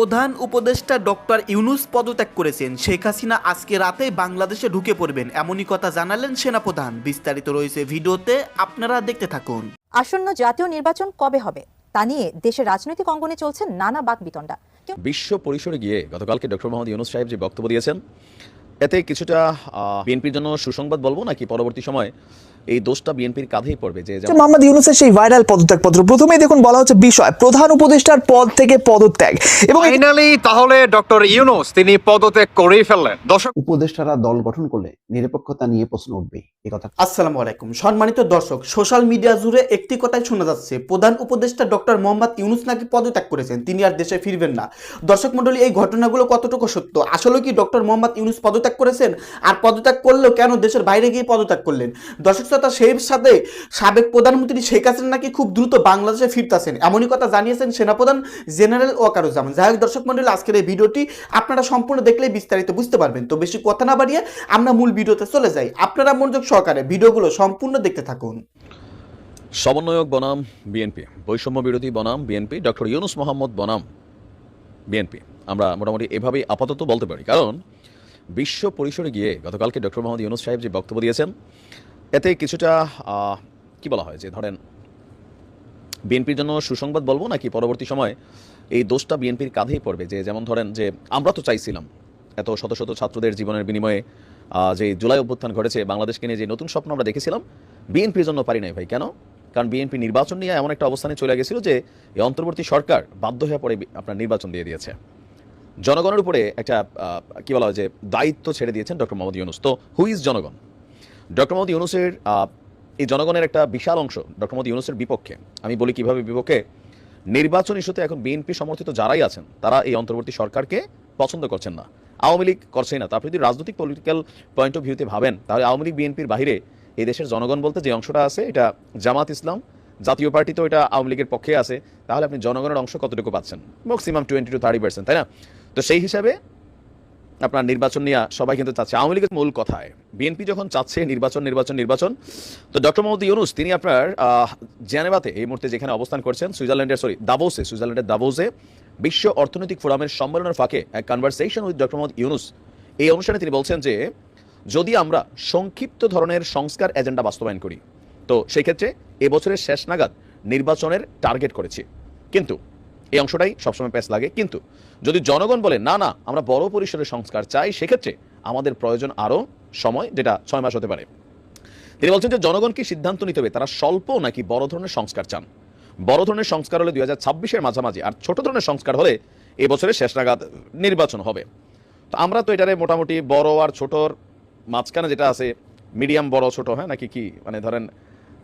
প্রধান উপদেষ্টা ডক্টর ইউনুস পদত্যাগ করেছেন। শেখ হাসিনা আজকে রাতে বাংলাদেশে ঢুকে পড়বেন। এমনই কথা জানালেন সেনাপ্রধান। বিস্তারিত রয়েছে ভিডিওতে আপনারা দেখতে থাকুন। আসন্ন জাতীয় নির্বাচন কবে হবে? তা নিয়ে দেশের রাজনৈতিক অঙ্গনে চলছে নানা বাকবিতণ্ডা। কেউ বিশ্ব পরিসরে গিয়ে গতকালকে ডক্টর মোহাম্মদ ইউনুস সাহেব যে বক্তব্য দিয়েছেন এতে কিছুটা বিএনপির জন্য সুসংবাদ বলব নাকি পরবর্তী সময় এই দোষটা বিএনপির কাঁধেই পড়বে যে মোহাম্মদ ইউনুসের সেই ভাইরাল পদত্যাগ পত্র প্রথমেই দেখুন বলা হচ্ছে বিষয় প্রধান উপদেষ্টার পদ থেকে পদত্যাগ এবং ফাইনালি তাহলে ডক্টর ইউনুস তিনি পদত্যাগ করেই ফেললেন। দর্শক উপদেষ্টারা দল গঠন করলে নিরপেক্ষতা নিয়ে প্রশ্ন উঠবে এই কথা। আসসালামু আলাইকুম। সম্মানিত দর্শক সোশ্যাল মিডিয়া জুড়ে একটি কথাই শোনা যাচ্ছে প্রধান উপদেষ্টা ডক্টর মোহাম্মদ ইউনুস নাকি পদত্যাগ করেছেন? তিনি আর দেশে ফিরবেন না। দর্শক মণ্ডলী এই ঘটনাগুলো কতটুকু সত্য? আসলে কি ডক্টর মোহাম্মদ ইউনুস পদত্যাগ করেছেন? আর পদত্যাগ করলেও কেন দেশের বাইরে গিয়ে পদত্যাগ করলেন? দর্শক শ্রোতা সেই সাথে সাবেক প্রধানমন্ত্রী শেখ হাসিনা নাকি খুব দ্রুত বাংলাদেশে ফিরতেছেন এমনই কথা জানিয়েছেন সেনাপ্রধান জেনারেল ওয়াকারুজ্জামান। যাই হোক, দর্শক মণ্ডলী, আজকের এই ভিডিওটি আপনারা সম্পূর্ণ দেখলেই বিস্তারিত বুঝতে পারবেন। তো বেশি কথা না বাড়িয়ে আমরা মূল ভিডিওতে চলে যাই। আপনারা মনোযোগ সহকারে ভিডিওগুলো সম্পূর্ণ দেখতে থাকুন। সমন্বয়ক বনাম বিএনপি বৈষম্য বিরোধী বনাম বিএনপি ডক্টর ইউনুস মোহাম্মদ বনাম বিএনপি আমরা মোটামুটি এভাবেই আপাতত বলতে পারি। কারণ বিশ্ব পরিসরে গিয়ে গতকালকে ডক্টর মোহাম্মদ ইউনুস সাহেব যে বক্তব্য দিয়েছেন এতে কিছুটা কি বলা হয় যে ধরেন, বিএনপির জন্য সুসংবাদ বলব নাকি পরবর্তী সময় এই দোষটা বিএনপির কাঁধেই পড়বে? যে যেমন ধরেন যে আমরা তো চাইছিলাম এত শত শত ছাত্রদের জীবনের বিনিময়ে যে জুলাই অভ্যুত্থান ঘটেছে, বাংলাদেশকে নিয়ে যে নতুন স্বপ্ন আমরা দেখেছিলাম, বিএনপির জন্য পারি নাই ভাই। কেন? কারণ বিএনপি নির্বাচন নিয়ে এমন একটা অবস্থানে চলে গেছিল যে এই অন্তর্বর্তী সরকার বাধ্য হয়ে পড়ে আপনার নির্বাচন দিয়ে দিয়েছে। জনগণের উপরে একটা কি বলা হয় যে দায়িত্ব ছেড়ে দিয়েছেন ডক্টর মোহাম্মদ ইউনুস। তো হু ইজ জনগণ? ডক্টর মোহাম্মদ ইউনুসের এই জনগণের একটা বিশাল অংশ ডক্টর মোহাম্মদ ইউনুসের বিপক্ষে। আমি বলি কীভাবে বিপক্ষে? নির্বাচন ইস্যুতে এখন বিএনপি সমর্থিত যারাই আছেন, তারা এই অন্তর্বর্তী সরকারকে পছন্দ করছেন না। আওয়ামী লীগ করছেই না। তারপর যদি রাজনৈতিক পলিটিক্যাল পয়েন্ট অফ ভিউতে ভাবেন, তাহলে আওয়ামী লীগ বিএনপির বাইরে এই দেশের জনগণ বলতে যে অংশটা আছে, এটা জামাত ইসলাম, জাতীয় পার্টি তো এটা আওয়ামী লীগের পক্ষে আছে, তাহলে আপনি জনগণের অংশ কতটুকু পাচ্ছেন? Maximum twenty two thirty percent তাই না? তো সেই হিসাবে আপনার নির্বাচন নিয়ে সবাই কিন্তু চাচ্ছে। আওয়ামী লীগের মূল কথায়, বিএনপি যখন চাচ্ছে, নির্বাচন নির্বাচন নির্বাচন, তো ডক্টর মোহাম্মদ ইউনুস, তিনি আপনার জেনেভাতে এই মুহূর্তে যেখানে অবস্থান করছেন, সুইজারল্যান্ডের সরি দাবোসে সুইজারল্যান্ডের দাবোসে বিশ্ব অর্থনৈতিক ফোরামের সম্মেলনের ফাঁকে এক conversation with doctor Mohammad Yunus. এই অনুষ্ঠানে তিনি বলছেন যে, যদি আমরা সংক্ষিপ্ত ধরনের সংস্কার এজেন্ডা বাস্তবায়ন করি, তো সেই ক্ষেত্রে এবছরের শেষ নাগাদ নির্বাচনের টার্গেট করেছি। কিন্তু এই অংশটাই সবসময় প্যাস লাগে। কিন্তু যদি জনগণ বলে, না না, আমরা বড় পরিসরে সংস্কার চাই, সেক্ষেত্রে আমাদের প্রয়োজন আরও সময়, যেটা ছয় মাস হতে পারে। তিনি বলছেন যে, জনগণ কি সিদ্ধান্ত নিতে হবে? তারা স্বল্প নাকি বড় ধরনের সংস্কার চান? বড় ধরনের সংস্কার হলে দুই হাজার ছাব্বিশের মাঝামাঝি, আর ছোট ধরনের সংস্কার হলে এই বছরের শেষ নাগাদ নির্বাচন হবে। তো আমরা তো এটারে মোটামুটি বড় আর ছোটর মাঝখানে যেটা আছে, মিডিয়াম, বড়, ছোট হ্যাঁ নাকি কি? মানে ধরেন,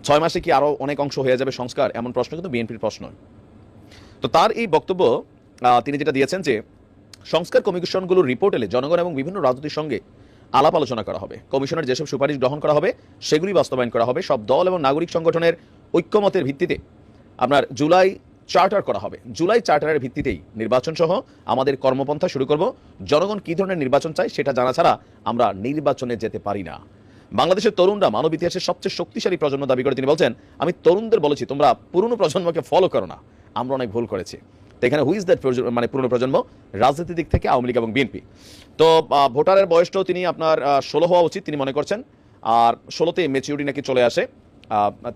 ছয় মাসে কি আরও অনেক অংশ হয়ে যাবে সংস্কার? এমন প্রশ্ন কিন্তু বিএনপির প্রশ্ন। তো তার এই বক্তব্য তিনি যেটা দিয়েছেন যে, সংস্কার কমিশনগুলোর রিপোর্ট এলে জনগণ এবং বিভিন্ন রাজনীতির সঙ্গে আলাপ আলোচনা করা হবে। কমিশনের যেসব সুপারিশ গ্রহণ করা হবে, সেগুলি বাস্তবায়ন করা হবে। সব দল এবং নাগরিক সংগঠনের ঐক্যমতের ভিত্তিতে আপনার জুলাই চার্টার করা হবে। জুলাই চার্টারের ভিত্তিতেই নির্বাচন সহ আমাদের কর্মপন্থা শুরু করব। জনগণ কী ধরনের নির্বাচন চায় সেটা জানা ছাড়া আমরা নির্বাচনে যেতে পারি না। বাংলাদেশের তরুণরা মানব ইতিহাসের সবচেয়ে শক্তিশালী প্রজন্ম দাবি করে তিনি বলছেন, আমি তরুণদের বলেছি, তোমরা পুরনো প্রজন্মকে ফলো করো না। আমরা অনেক ভুল করেছি। তো এখানে হুইজ দ্যাট মানে পুরনো প্রজন্ম? রাজনীতির দিক থেকে আওয়ামী লীগ এবং বিএনপি। তো ভোটারের বয়সটাও তিনি আপনার ষোলো হওয়া উচিত তিনি মনে করছেন। আর ষোলোতে মেচিউরিটি নাকি চলে আসে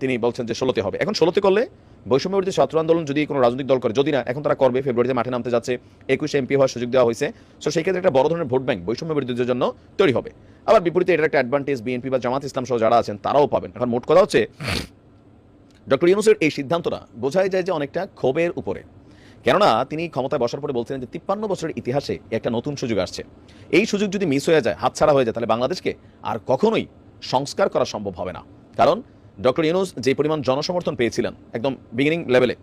তিনি বলছেন যে ষোলোতে হবে। এখন ষোলোতে করলে বৈষম্য বিরোধী ছাত্র আন্দোলন যদি কোনো রাজনৈতিক দল করে, যদি না, এখন তারা করবে, ফেব্রুয়ারিতে মাঠে নামতে যাচ্ছে, একুশে এমপি হওয়ার সুযোগ দেওয়া হয়েছে। সো সেই ক্ষেত্রে একটা বড় ধরনের ভোট ব্যাংক বৈষম্য বিরোধীদের জন্য তৈরি হবে। আবার বিপরীতে এটার একটা অ্যাডভান্টেজ বিএনপি বা জামাত ইসলাম সহ যারা আছেন, তারাও পাবেন। এখন মোট কথা হচ্ছে ডক্টর ইউনুসের এই সিদ্ধান্তটা বোঝাই যায় যে অনেকটা ক্ষোভের উপরে। কেননা তিনি ক্ষমতায় বসার পরে বলছিলেন যে তিপ্পান্ন বছরের ইতিহাসে একটা নতুন সুযোগ আসছে। এই সুযোগ যদি মিস হয়ে যায়, হাতছাড়া হয়ে যায়, তাহলে বাংলাদেশকে আর কখনোই সংস্কার করা সম্ভব হবে না। কারণ ডক্টর ইউনুস যে পরিমাণ জনসমর্থন পেয়েছিলেন একদম বিগিনিং লেভেলে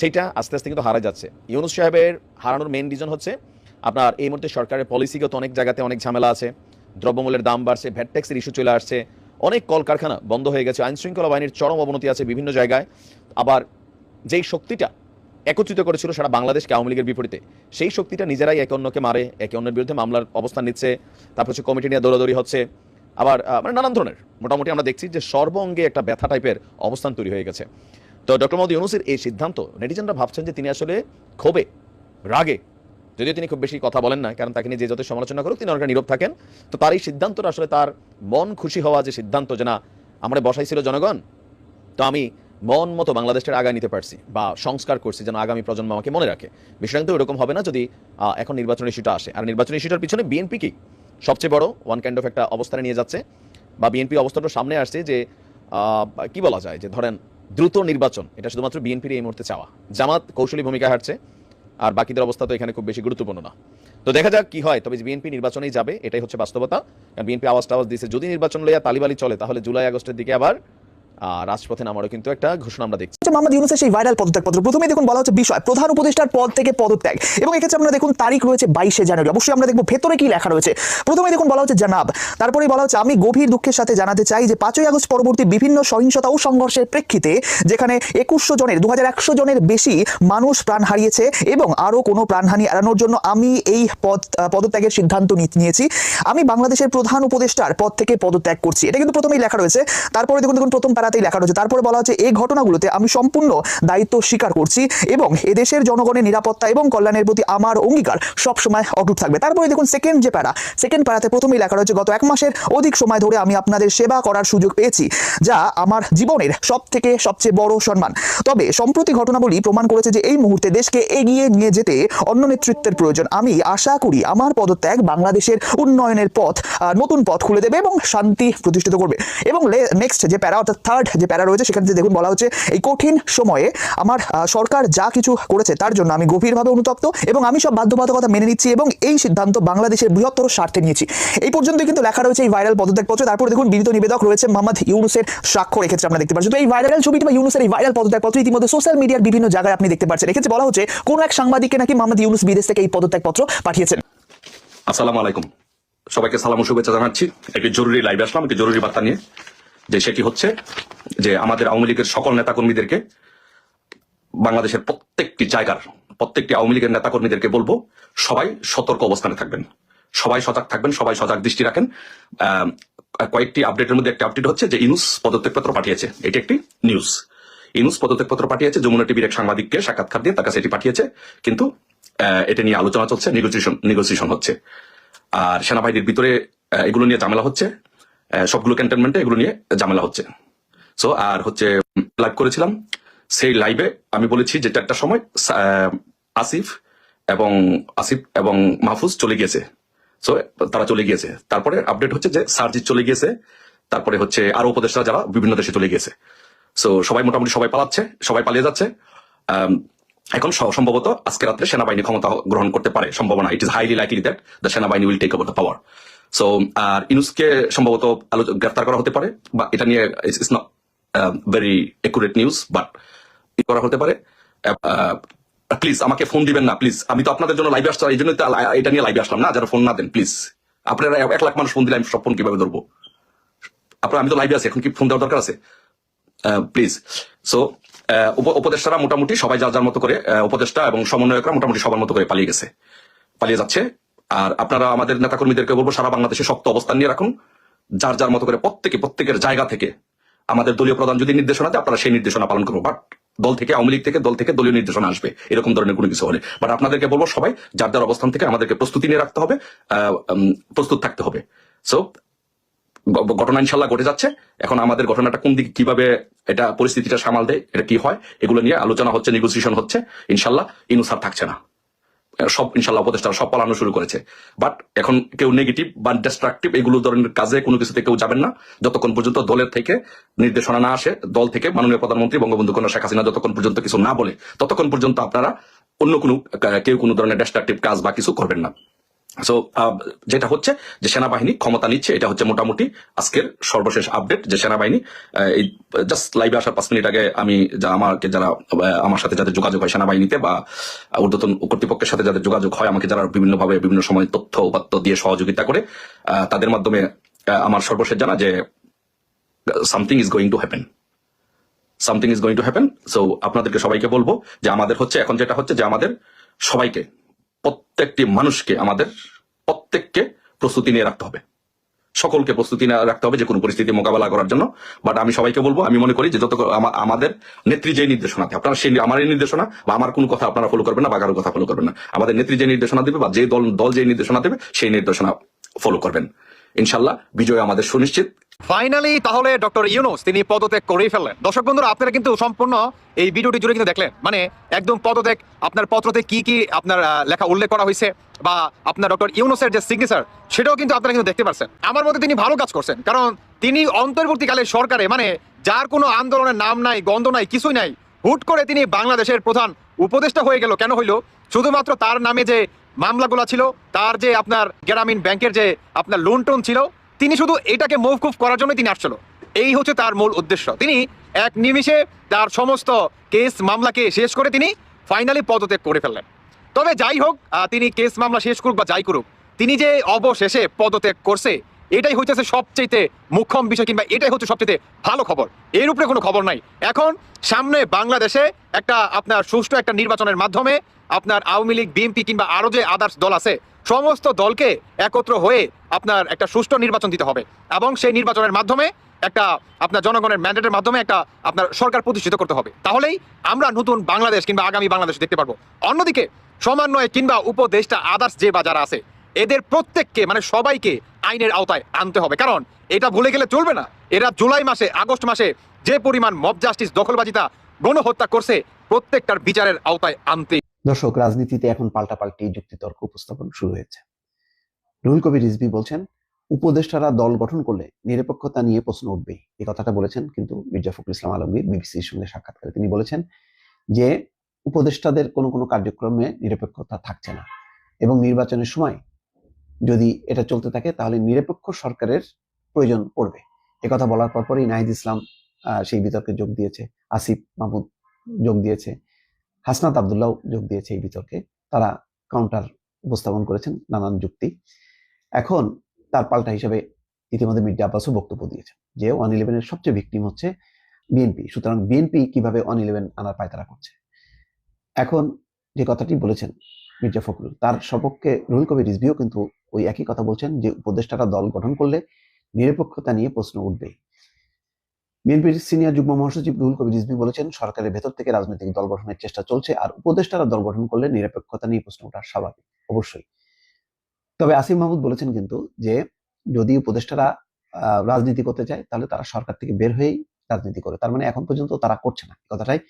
সেইটা আস্তে আস্তে কিন্তু হারা যাচ্ছে। ইউনুস সাহেবের হারানোর মেন রিজন হচ্ছে আপনার এই মুহূর্তে সরকারের পলিসিগত অনেক জায়গাতে অনেক ঝামেলা আছে, দ্রব্যমূল্যের দাম বাড়ছে ভ্যাট ট্যাক্সের ইস্যু চলে আসছে অনেক কলকারখানা বন্ধ হয়ে গেছে, আইনশৃঙ্খলা বাহিনীর চরম অবনতি আছে বিভিন্ন জায়গায়। আবার যেই শক্তিটা একত্রিত করেছিল সারা বাংলাদেশকে আওয়ামী লীগের বিপরীতে, সেই শক্তিটা নিজেরাই একে অন্যকে মারে, একে অন্যের বিরুদ্ধে মামলার অবস্থান নিচ্ছে, তারপর হচ্ছে কমিটি নিয়ে দৌড়াদৌড়ি হচ্ছে। আবার মানে নানান ধরনের, মোটামুটি আমরা দেখছি যে সর্বঙ্গে একটা ব্যথা টাইপের অবস্থান তৈরি হয়ে গেছে। তো ডক্টর মোহাম্মদ ইউনুসের এই সিদ্ধান্ত, নেটিজেনরা ভাবছেন যে তিনি আসলে ক্ষোভে, রাগে যদিও তিনি খুব বেশি কথা বলেন না, কারণ তাকে নিয়ে যে যত সমালোচনা করুক তিনি অনেকটা নীরব থাকেন। তো তার এই সিদ্ধান্তটা আসলে তার মন খুশি হওয়া যে সিদ্ধান্ত যে না, আমরা বসাইছিল জনগণ, তো আমি মন মতো বাংলাদেশের আগায় নিতে পারছি বা সংস্কার করছি যেন আগামী প্রজন্ম আমাকে মনে রাখে। বিষয়টা কিন্তু এরকম হবে না যদি এখন নির্বাচন ইস্যুটা আসে। আর নির্বাচন ইস্যুটার পিছনে বিএনপি কি? সবচেয়ে বড় ওয়ান কাইন্ড অফ একটা অবস্থানে নিয়ে যাচ্ছে বা বিএনপি অবস্থাটা সামনে আসছে যে কি বলা যায় যে ধরেন দ্রুত নির্বাচন, এটা শুধুমাত্র বিএনপির এই মুহূর্তে চাওয়া। জামাত কৌশলী ভূমিকা হাঁটছে আর বাকিদের অবস্থা তো এখানে খুব বেশি গুরুত্বপূর্ণ না। তো দেখা যাক কি হয়, তবে বিএনপি নির্বাচনেই যাবে, এটাই হচ্ছে বাস্তবতা। কারণ বিএনপি আওয়াজ টাওয়াজ দিয়েছে যদি নির্বাচন লইয়া তালিবালি চলে, তাহলে জুলাই আগস্টের দিকে আবার রাজপথে নামারও কিন্তু একটা ঘোষণা আমরা দেখছি। মোহাম্মদ ইউনুসের সেই ভাইরাল পদত্যাগপত্র প্রথমেই দেখুন বলা হচ্ছে বিষয়, প্রধান উপদেষ্টার পদ থেকে পদত্যাগ। এবং এক্ষেত্রে আমরা দেখুন তারিখ রয়েছে বাইশে জানুয়ারি। অবশ্যই আমরা দেখব ভেতরে কি লেখা রয়েছে। প্রথমে দেখুন বলা হচ্ছে জানাব। তারপরে বলা হচ্ছে, আমি গভীর দুঃখের সাথে জানাতে চাই যে পাঁচই আগস্ট পরবর্তী বিভিন্ন সহিংসতা ও সংঘর্ষের প্রেক্ষিতে, যেখানে একুশশো জনের দু হাজার একশো জনের বেশি মানুষ প্রাণ হারিয়েছে এবং আরও কোনো প্রাণহানি এড়ানোর জন্য আমি এই পদ পদত্যাগের সিদ্ধান্ত নিয়েছি। আমি বাংলাদেশের প্রধান উপদেষ্টার পদ থেকে পদত্যাগ করছি। এটা কিন্তু প্রথমেই লেখা রয়েছে। তারপরে দেখুন দেখুন প্রথম প্যারাতেই লেখা রয়েছে। তারপরে বলা হচ্ছে, এই ঘটনাগুলোতে আমি সম্পূর্ণ দায়িত্ব স্বীকার করছি এবং এদেশের জনগণের নিরাপত্তা এবং কল্যাণের প্রতি আমার অঙ্গীকার সবসময় অটুট থাকবে। তারপরে দেখুন সেকেন্ড যে প্যারা সেকেন্ড প্যারাতে প্রথমেই লেখা রয়েছে, গত এক মাসের অধিক সময় ধরে আমি আপনাদের সেবা করার সুযোগ পেয়েছি, যা আমার জীবনের সব থেকে সবচেয়ে বড় সম্মান। তবে সম্প্রতি ঘটনাবলী প্রমাণ করেছে যে এই মুহূর্তে দেশকে এগিয়ে নিয়ে যেতে অন্য নেতৃত্বের প্রয়োজন। আমি আশা করি আমার পদত্যাগ বাংলাদেশের উন্নয়নের পথ নতুন পথ খুলে দেবে এবং শান্তি প্রতিষ্ঠিত করবে। এবং নেক্সট যে প্যারা, অর্থাৎ থার্ড যে প্যারা রয়েছে, সেখানে দেখুন বলা হচ্ছে, এই কঠিন সময়ে আমার সরকার যা কিছু করেছে তার জন্য আমি গভীরভাবে অনুতপ্ত এবং আমি সব বাধ্যবাধকতা মেনে নিচ্ছি এবং এই সিদ্ধান্ত বাংলাদেশের বৃহত্তর স্বার্থে নিয়েছি। এই পর্যন্ত কিন্তু লেখা রয়েছে এই ভাইরাল পদত্যাগপত্র তারপর দেখুন, বিনীত নিবেদক রয়েছে মোহাম্মদ ইউনুসের স্বাক্ষর, এক্ষেত্রে আমরা দেখতে পাচ্ছি তো এই ভাইরাল ছবিটি বা ইউনুসের এই ভাইরাল পদত্যাগপত্র ইতিমধ্যে সোশ্যাল মিডিয়ার বিভিন্ন জায়গায় আপনি দেখতে পাচ্ছেন। এক্ষেত্রে বলা হচ্ছে, কোন এক সাংবাদিককে নাকি মোহাম্মদ ইউনুস বিদেশ থেকে এই পদত্যাগপত্র পাঠিয়েছেন? আসসালামু আলাইকুম। সবাইকে সালাম শুভেচ্ছা জানাচ্ছি। একটি জরুরি লাইভে আসলাম, একটি জরুরি বার্তা নিয়ে। যে সেটি হচ্ছে যে আমাদের আওয়ামী লীগের সকল নেতাকর্মীদেরকে বাংলাদেশের প্রত্যেকটি জায়গার, প্রত্যেকটি আওয়ামী লীগের নেতাকর্মীদেরকে বলব, সবাই সতর্ক অবস্থানে থাকবেন। সবাই সজাগ থাকবেন, সবাই সজাগ দৃষ্টি রাখেন। কয়েকটি আপডেটের মধ্যে একটা আপডেট হচ্ছে যে ইনুস পদত্যাগপত্র পাঠিয়েছে। এটি একটি নিউজ ইনুস পদত্যাগপত্র পাঠিয়েছে, যমুনা টিভির এক সাংবাদিককে সাক্ষাৎকার দিয়ে তার কাছে এটি পাঠিয়েছে। কিন্তু এটা নিয়ে আলোচনা চলছে নেগোসিয়েশন নেগোসিয়েশন হচ্ছে। আর সেনাবাহিনীর ভিতরে এগুলো নিয়ে ঝামেলা হচ্ছে। সবগুলো ক্যান্টনমেন্টে এগুলো নিয়ে ঝামেলা হচ্ছে। সো আর হচ্ছে লাইভ করেছিলাম। সেই লাইভে আমি বলেছি যে চারটার সময় আসিফ এবং আসিফ এবং মাহফুজ চলে গিয়েছে। সো তারা চলে গিয়েছে। তারপরে আপডেট হচ্ছে যে সার্জিৎ চলে গিয়েছে। তারপরে হচ্ছে আরও উপদেষ্টা যারা বিভিন্ন দেশে চলে গিয়েছে। সো সবাই মোটামুটি সবাই পালাচ্ছে, সবাই পালিয়ে যাচ্ছে। এখন সম্ভবত আজকে রাত্রে সেনাবাহিনী ক্ষমতা গ্রহণ করতে পারে। সম্ভাবনা it is highly likely that the সেনাবাহিনী will take over the power so আর ইনুসকে সম্ভবত গ্রেফতার করা হতে পারে, বা এটা নিয়ে it's not very accurate news but করা হতে পারে। প্লিজ আমাকে ফোন দিবেন না প্লিজ আমি তো আপনাদের জন্য লাইভে আসছি, এই জন্য এটা নিয়ে লাইভে আসলাম না, যারা ফোন না দেন প্লিজ আপনারা এক- লাখ মানুষ ফোন দিলে আমি সব ফোন কীভাবে ধরবো? আপনার, আমি তো লাইভে আছি, এখন কি ফোন দেওয়ার দরকার আছে? প্লিজ সো উপদেষ্টারা মোটামুটি সবাই যার যার মতো করে উপদেষ্টা এবং সমন্বয়করা মোটামুটি সবার মতো করে পালিয়ে গেছে। পালিয়ে যাচ্ছে। আর আপনারা আমাদের নেতাকর্মীদেরকে বলব, সারা বাংলাদেশে শক্ত অবস্থান নিয়ে রাখুন। যার যার মতো করে প্রত্যেকে, প্রত্যেকের জায়গা থেকে আমাদের দলীয় প্রধান যদি নির্দেশনা দেয়, আপনারা সেই নির্দেশনা পালন করব বাট দল থেকে, আওয়ামী লীগ থেকে, দল থেকে দলীয় নির্দেশনা আসবে। এরকম ধরনের কোনো কিছু হলে। বাট আপনাদেরকে বলব সবাই, যার যার অবস্থান থেকে আমাদেরকে প্রস্তুতি নিয়ে রাখতে হবে প্রস্তুত থাকতে হবে। সো ঘটনা ইনশাল্লাহ ঘটে যাচ্ছে। এখন আমাদের ঘটনাটা কোন দিকে কীভাবে এটা, পরিস্থিতিটা সামাল দেয়, এটা কি হয়, এগুলো নিয়ে আলোচনা হচ্ছে নেগোসিয়েশন হচ্ছে। ইনশাল্লাহ, ইনুসার থাকছে না। সব ইনশাল্লাহ উপদেষ্টারা সব পালানো শুরু করেছে। বাট এখন কেউ নেগেটিভ বা ডিস্ট্রাকটিভ এগুলো ধরনের কাজে কোনো কিছুতে কেউ যাবেন না। যতক্ষণ পর্যন্ত দলের থেকে নির্দেশনা না আসে, দল থেকে মাননীয় প্রধানমন্ত্রী বঙ্গবন্ধু কন্যা শেখ হাসিনা যতক্ষণ পর্যন্ত কিছু না বলে, ততক্ষণ পর্যন্ত আপনারা অন্য কোনো কেউ কোনো ধরনের ডিস্ট্রাকটিভ কাজ বা কিছু করবেন না। সো যেটা হচ্ছে যে সেনাবাহিনী ক্ষমতা নিচ্ছে, এটা হচ্ছে মোটামুটি আজকের সর্বশেষ আপডেট যে সেনাবাহিনী এই জাস্ট লাইভে আসার পাঁচ মিনিট আগে আমি যা আমাকে যারা আমার সাথে যাদের যোগাযোগ হয় সেনাবাহিনীতে বা ঊর্ধ্বতন কর্তৃপক্ষের সাথে যাদের যোগাযোগ হয়, আমাকে যারা বিভিন্নভাবে বিভিন্ন সময় তথ্য উপাত্ত দিয়ে সহযোগিতা করে তাদের মাধ্যমে আমার সর্বশেষ জানা যে something is going to happen something is going to happen so আপনাদেরকে সবাইকে বলব যে আমাদের হচ্ছে, এখন যেটা হচ্ছে যে আমাদের সবাইকে প্রত্যেকটি মানুষকে আমাদের প্রত্যেককে প্রস্তুতি নিয়ে রাখতে হবে। সকলকে প্রস্তুতি না রাখতে হবে যে কোনো পরিস্থিতি মোকাবেলা করার জন্য। বাট আমি সবাইকে বলব আমি মনে করি যে যত আমা- আমাদের নেত্রী যে নির্দেশনা দেয়, আপনারা সেই আমার এই নির্দেশনা বা আমার কোনো কথা আপনারা ফলো করবেন না বা কারও কথা ফলো করবেন না। আমাদের নেত্রী যে নির্দেশনা দেবে বা যে দল দল যে নির্দেশনা দেবে সেই নির্দেশনা ফলো করবেন। ইনশাল্লাহ বিজয় আমাদের সুনিশ্চিত। ফাইনালি তাহলে ডক্টর ইউনুস তিনি পদত্যাগ করেই ফেললেন। দর্শক বন্ধুরা, আপনারা কিন্তু সম্পূর্ণ এই ভিডিওটি জুড়ে কিন্তু দেখলেন। মানে একদম পদত্যাগ, আপনার পত্রতে কি কি আপনার লেখা উল্লেখ করা হয়েছে বা আপনার ডক্টর ইউনুসের যে সিগনেচার সেটাও কিন্তু আপনারা কিন্তু দেখতে পারছেন। আমার মতে তিনি ভালো কাজ করছেন, কারণ তিনি অন্তর্বর্তীকালে সরকারে মানে যার কোনো আন্দোলনের নাম নাই, গন্ধ নাই, কিছুই নাই, হুট করে তিনি বাংলাদেশের প্রধান উপদেষ্টা হয়ে গেল। কেন হইল? শুধুমাত্র তার নামে যে মামলাগুলো ছিল, তার যে আপনার গ্রামীণ ব্যাংকের যে আপনার লোন টোন ছিল তিনি শুধু এটাকে মৌকুফ করার জন্য তিনি আসছিল। এই হচ্ছে তার মূল উদ্দেশ্য। তিনি এক নিমিষে তার সমস্ত কেস, মামলাকে শেষ করে তিনি ফাইনালি পদত্যাগ করে ফেললেন। তবে যাই হোক তিনি কেস, মামলা শেষ করুক বা যাই করুক, তিনি যে অবশেষে পদত্যাগ করছে এটাই হইতেছে সবচেয়ে মুখ্যম বিষয় কিংবা এটাই হচ্ছে সবচেয়ে ভালো খবর। এর উপরে কোনো খবর নাই। এখন সামনে বাংলাদেশে একটা আপনার সুষ্ঠু একটা নির্বাচনের মাধ্যমে আপনার আওয়ামী লীগ, বিএনপি কিংবা আরও যে আদার্স দল আছে, সমস্ত দলকে একত্র হয়ে আপনার একটা সুষ্ঠু নির্বাচন দিতে হবে এবং সেই নির্বাচনের মাধ্যমে একটা আপনার জনগণের ম্যান্ডেটের মাধ্যমে একটা আপনার সরকার প্রতিষ্ঠিত করতে হবে। তাহলেই আমরা নতুন বাংলাদেশ কিংবা আগামী বাংলাদেশ দেখতে পারব। অন্যদিকে, সমন্বয় কিংবা উপদেষ্টা আদার্স যে বা যারা আছে এদের প্রত্যেককে মানে সবাইকে আইনের আওতায় আনতে হবে। কারণ এটা ভুলে গেলে চলবে না। এরা জুলাই মাসে, আগস্ট মাসে যে পরিমাণ মব জাস্টিস, দখলবাজিতা, গণহত্যা করছে, প্রত্যেকটার বিচারের আওতায় আনতে দর্শক, রাজনীতিতে এখন পাল্টাপাল্টি যুক্তিতর্ক উপস্থাপন শুরু হয়েছে। রুহুল কবির রিজভি বলছেন, উপদেষ্টারা দল গঠন করলে নিরপেক্ষতা নিয়ে প্রশ্ন উঠবেই। এই কথাটা বলেছেন কিন্তু মির্জা ফখরুল ইসলাম আলমগীর, বিবিসির সঙ্গে সাক্ষাৎকারে। তিনি বলেছেন যে, উপদেষ্টাদের কোনো কোনো কার্যক্রমে নিরপেক্ষতা থাকছে না। এবং নির্বাচনের সময় যদি এটা চলতে থাকে, তাহলে নিরপেক্ষ সরকারের প্রয়োজন পড়বে। কথা বলার পরপরই নাহিদ ইসলাম সেই বিতর্কে যোগ দিয়েছে, আসিফ মাহমুদ যোগ দিয়েছে, হাসনাত আবদুল্লাহ যোগ দিয়েছে এই বিতর্কে। তারা কাউন্টার উপস্থাপন করেছেন নানান যুক্তি। এখন তার পাল্টা হিসেবে ইতিমধ্যে মির্জা আব্বাসও বক্তব্য দিয়েছেন যে ওয়ান ইলেভেনের সবচেয়ে ভিকটিম হচ্ছে বিএনপি সুতরাং বিএনপি কীভাবে ওয়ান ইলেভেন আনার পায়তারা করছে? এখন যে কথাটি বলেছেন মির্জা ফখরুল। তার সপক্ষে রুহুল কবির রিজভিও কিন্তু ওই একই কথা বলছেন যে উপদেষ্টারা দল গঠন করলে নিরপেক্ষতা নিয়ে প্রশ্ন উঠবে। বিএনপির সিনিয়র যুগ্ম মহাসচিব রুহুল কবির রিজভি বলেছেন, সরকারের ভেতর থেকে রাজনৈতিক দল গঠনের চেষ্টা চলছে আর উপদেষ্টারা দল গঠন করলে নিরপেক্ষতা নিয়ে প্রশ্ন ওঠা স্বাভাবিক, অবশ্যই। তবে আসিফ মাহমুদ বলেছেন কিন্তু যে যদি উপদেষ্টারা রাজনীতি করতে চায়, তাহলে তারা সরকার থেকে বের হয়েই রাজনীতি করে। তার মানে এখন পর্যন্ত তারা করছে না। কথাটাই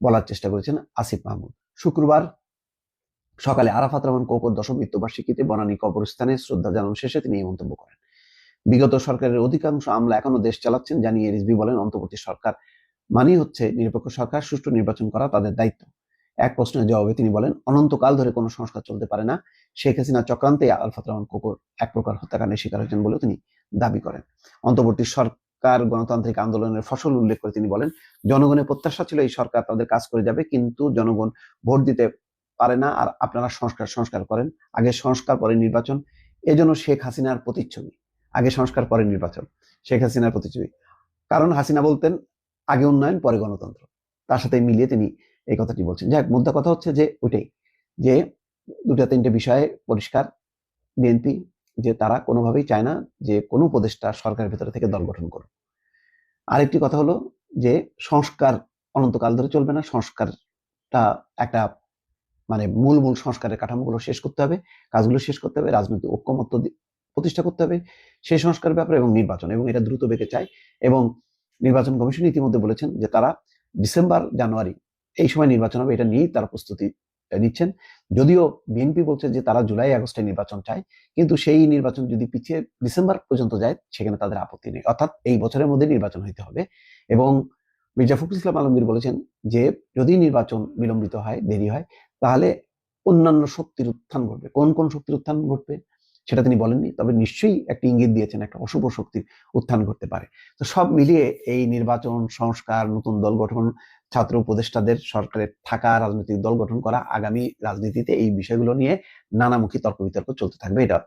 বলার চেষ্টা করেছেন আসিফ মাহমুদ। শুক্রবার সকালে আরাফাত রহমান কোকর দশম মৃত্যুবার্ষিকীতে বনানী কবরস্থানে শ্রদ্ধা জানান শেষে তিনি এই মন্তব্য করেন। বিগত সরকারের অধিকাংশ আমলা এখনও দেশ চালাচ্ছেন, জানিয়ে রিজভি বলেন, অন্তর্বর্তী সরকার মানেই হচ্ছে নিরপেক্ষ সরকার, সুষ্ঠু নির্বাচন করা তাদের দায়িত্ব। এক প্রশ্নের জবাবে তিনি বলেন, অনন্তকাল ধরে কোনো সংস্কার চলতে পারে না। শেখ হাসিনা চক্রান্তে আলফাত রহমান কোকর এক প্রকার হত্যাকাণ্ডের শিকার হয়েছেন বলেও তিনি দাবি করেন। অন্তর্বর্তী সরকার গণতান্ত্রিক আন্দোলনের ফসল উল্লেখ করে তিনি বলেন, জনগণের প্রত্যাশা ছিল এই সরকার তাদের কাজ করে যাবে, কিন্তু জনগণ ভোট দিতে পারে না আর আপনারা সংস্কার সংস্কার করেন। আগে সংস্কার পরে নির্বাচন, এজন্য শেখ হাসিনার প্রতিচ্ছবি। আগে সংস্কার, পরে নির্বাচন, শেখ হাসিনার প্রতিচ্ছবি। কারণ হাসিনা বলতেন, আগে উন্নয়ন, পরে গণতন্ত্র। তার সাথে মিলিয়ে তিনি এই কথাটি বলছেন। যাক মুদ্রা কথা হচ্ছে যে ওইটাই, যে দুটা তিনটে বিষয়ে পরিষ্কার বিএনপি যে তারা কোনোভাবেই চায় না যে কোনো উপদেষ্টা সরকারের ভেতরে থেকে দল গঠন করুক। আরেকটি কথা হলো যে সংস্কার অনন্তকাল ধরে চলবে না। সংস্কারটা একটা মানে মূল মূল সংস্কারের কাঠামোগুলো শেষ করতে হবে, কাজগুলো শেষ করতে হবে, রাজনৈতিক ঐক্যমত্য প্রতিষ্ঠা করতে হবে, সেই সংস্কারের ব্যাপারে এবং নির্বাচন, এবং এটা দ্রুত বেগে চায় এবং নির্বাচন কমিশন ইতিমধ্যে বলেছেন যে তারা ডিসেম্বর, জানুয়ারি এই সময় নির্বাচন হবে, এটা নিয়েই তারা প্রস্তুতি নিচ্ছেন। যদিও বিএনপি বলছে যে তারা জুলাই, আগস্টে নির্বাচন চায়, কিন্তু সেই নির্বাচন যদি পিছিয়ে ডিসেম্বর পর্যন্ত যায়, সেখানে তাদের আপত্তি নেই। অর্থাৎ এই বছরের মধ্যে নির্বাচন হইতে হবে, এবং মির্জা ফখরুল ইসলাম আলমগীর বলেছেন যে যদি নির্বাচন বিলম্বিত হয়, দেরি হয় তাহলে অন্যান্য শক্তির উত্থান ঘটবে। কোন কোন শক্তির উত্থান ঘটবে সেটা তিনি বলেননি, তবে নিশ্চয়ই একটি ইঙ্গিত দিয়েছেন, একটা অশুভ শক্তির উত্থান ঘটতে পারে। তো সব মিলিয়ে এই নির্বাচন, সংস্কার, নতুন দল গঠন, ছাত্র উপদেষ্টাদের সরকারে থাকা, রাজনৈতিক দল গঠন করা, আগামী রাজনীতিতে এই বিষয়গুলো নিয়ে নানামুখী তর্ক বিতর্ক চলতে থাকবে। এটা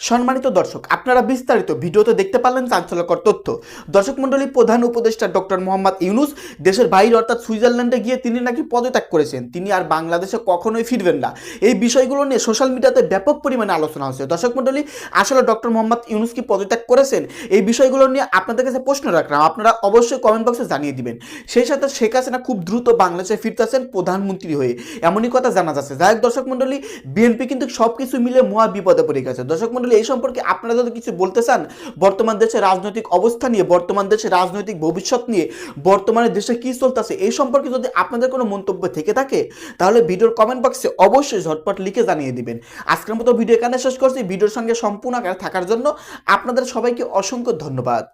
সম্মানিত দর্শক, আপনারা বিস্তারিত ভিডিওতে দেখতে পারলেন চাঞ্চল্যকর তথ্য। দর্শক মন্ডলী প্রধান উপদেষ্টা ডক্টর মোহাম্মদ ইউনুস দেশের বাইরে অর্থাৎ সুইজারল্যান্ডে গিয়ে তিনি নাকি পদত্যাগ করেছেন। তিনি আর বাংলাদেশে কখনোই ফিরবেন না। এই বিষয়গুলো নিয়ে সোশ্যাল মিডিয়াতে ব্যাপক পরিমাণে আলোচনা হচ্ছে। দর্শক মন্ডলী আসলে ডক্টর মোহাম্মদ ইউনুস কি পদত্যাগ করেছেন? এই বিষয়গুলো নিয়ে আপনাদের কাছে প্রশ্ন রাখলাম। আপনারা অবশ্যই কমেন্ট বক্সে জানিয়ে দিবেন। সেই সাথে শেখ হাসিনা খুব দ্রুত বাংলাদেশে ফিরতেছেন প্রধানমন্ত্রী হয়ে। এমনই কথা জানা যাচ্ছে। যাই হোক দর্শক মন্ডলী বিএনপি কিন্তু সব কিছু মিলে মহা বিপদে পড়ে গেছে। দর্শক মন্ডলী এই সম্পর্কে আপনারা যদি কিছু বলতে চান, বর্তমান দেশের রাজনৈতিক অবস্থা নিয়ে, বর্তমান দেশের রাজনৈতিক ভবিষ্যৎ নিয়ে, বর্তমানে দেশে কি চলতেছে, এই সম্পর্কে যদি আপনাদের কোনো মন্তব্য থেকে থাকে, তাহলে ভিডিওর কমেন্ট বক্সে অবশ্যই ঝটপট লিখে জানিয়ে দিবেন। আজকের মতো ভিডিও এখানে শেষ করছি। ভিডিওর সঙ্গে সম্পূর্ণ থাকার জন্য আপনাদের সবাইকে অসংখ্য ধন্যবাদ।